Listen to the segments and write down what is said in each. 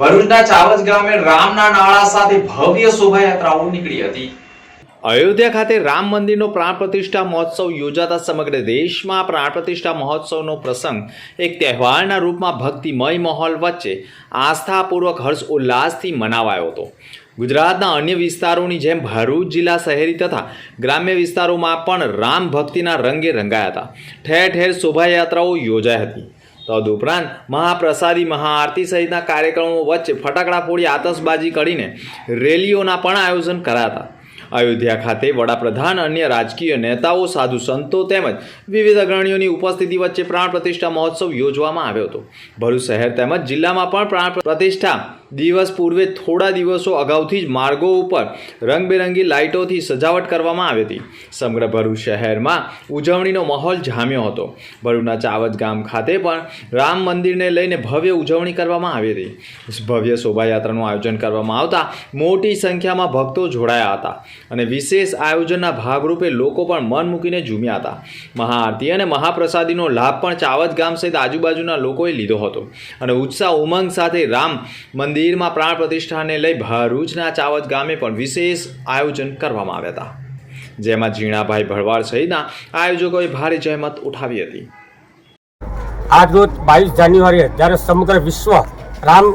ભરૂચના ચાવજ ગામે રામના નાળા સાથે ભવ્ય શોભાયાત્રાઓ નીકળી હતી. અયોધ્યા ખાતે રામ મંદિરનો પ્રાણ પ્રતિષ્ઠા મહોત્સવ યોજાતા સમગ્ર દેશમાં પ્રાણ પ્રતિષ્ઠા મહોત્સવનો પ્રસંગ એક તહેવારના રૂપમાં ભક્તિમય માહોલ વચ્ચે આસ્થાપૂર્વક હર્ષ ઉલ્લાસથી મનાવાયો હતો. ગુજરાતના અન્ય વિસ્તારોની જેમ ભરૂચ જિલ્લા શહેરી તથા ગ્રામ્ય વિસ્તારોમાં પણ રામ ભક્તિના રંગે રંગાયા હતા. ઠેર ઠેર શોભાયાત્રાઓ યોજાઈ હતી. તદુપરાંત મહાપ્રસાદી મહાઆરતી સહિતના કાર્યક્રમો વચ્ચે ફટાકડા ફોડી આતશબાજી કરીને રેલીઓના પણ આયોજન કરાયા હતા અયોધ્યા ખાતે વડાપ્રધાન, અન્ય રાજકીય નેતાઓ, સાધુ સંતો તેમજ વિવિધ અગ્રણીઓની ઉપસ્થિતિ વચ્ચે પ્રાણ પ્રતિષ્ઠા મહોત્સવ યોજવામાં આવ્યો હતો. ભરૂચ શહેર તેમજ જિલ્લામાં પણ પ્રાણ પ્રતિષ્ઠા દિવસ પૂર્વે થોડા દિવસો અગાઉથી જ માર્ગો ઉપર રંગબેરંગી લાઇટોથી સજાવટ કરવામાં આવી હતી. સમગ્ર ભરૂચ શહેરમાં ઉજવણીનો માહોલ જામ્યો હતો. ભરૂચના ચાવજ ગામ ખાતે પણ રામ મંદિરને લઈને ભવ્ય ઉજવણી કરવામાં આવી હતી. ભવ્ય શોભાયાત્રાનું આયોજન કરવામાં આવતા મોટી સંખ્યામાં ભક્તો જોડાયા હતા અને વિશેષ આયોજનના ભાગરૂપે લોકો પણ મન મૂકીને ઝૂમ્યા હતા. મહાઆરતી અને મહાપ્રસાદીનો લાભ પણ ચાવજ ગામ સહિત આજુબાજુના લોકોએ લીધો હતો અને ઉત્સાહ ઉમંગ સાથે રામ મંદિરમાં પ્રાણ પ્રતિષ્ઠાને લઈ ભરૂચના ચાવજ ગામે પણ વિશેષ આયોજન કરવામાં આવ્યા હતા. જેમાં ઝીણાભાઈ ભરવાડ સહિતના આયોજકોએ ભારે જહેમત ઉઠાવી હતી. આજ રોજ બાવીસ જાન્યુઆરીએ જ્યારે સમગ્ર વિશ્વ રામ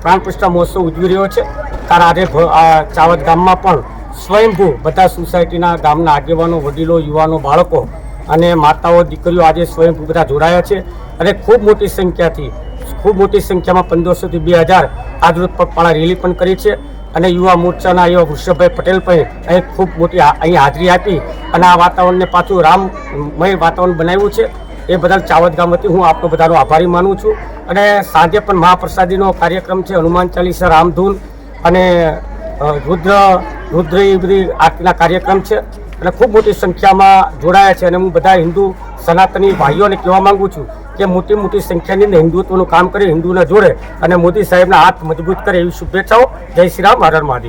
પ્રાણ પ્રતિષ્ઠા મહોત્સવ ઉજવી રહ્યો છે, ત્યારે આજે ચાવદ ગામમાં પણ સ્વયંભૂ બધા સોસાયટીના ગામના આગેવાનો, વડીલો, યુવાનો, બાળકો અને માતાઓ, દીકરીઓ આજે સ્વયંભૂ બધા જોડાયા છે અને ખૂબ મોટી સંખ્યાથી ખૂબ મોટી સંખ્યામાં પંદરસોથી બે હજાર આજરોજ પગપાળા રેલી પણ કરી છે અને યુવા મોરચાના એવા વૃષભભાઈ પટેલ પણ અહીં ખૂબ મોટી અહીં હાજરી આપી અને આ વાતાવરણને પાછું રામમય વાતાવરણ બનાવ્યું છે. એ બદલ ચાવદ ગામથી હું આપનો બધાનો આભારી માનું છું. અને સાંજે પણ મહાપ્રસાદીનો કાર્યક્રમ છે, હનુમાન ચાલીસા રામધૂન અને રુદ્ર રુદ્ર એ બધી આરતીના કાર્યક્રમ છે. અને ખૂબ મોટી સંખ્યામાં જોડાયા છે અને હું બધા હિન્દુ સનાતની ભાઈઓને કહેવા માગું છું કે મોટી મોટી સંખ્યાની હિન્દુત્વનું કામ કરી હિન્દુને જોડે અને મોદી સાહેબના હાથ મજબૂત કરે એવી શુભેચ્છાઓ. જય શ્રી રામ હર મહાદેવ.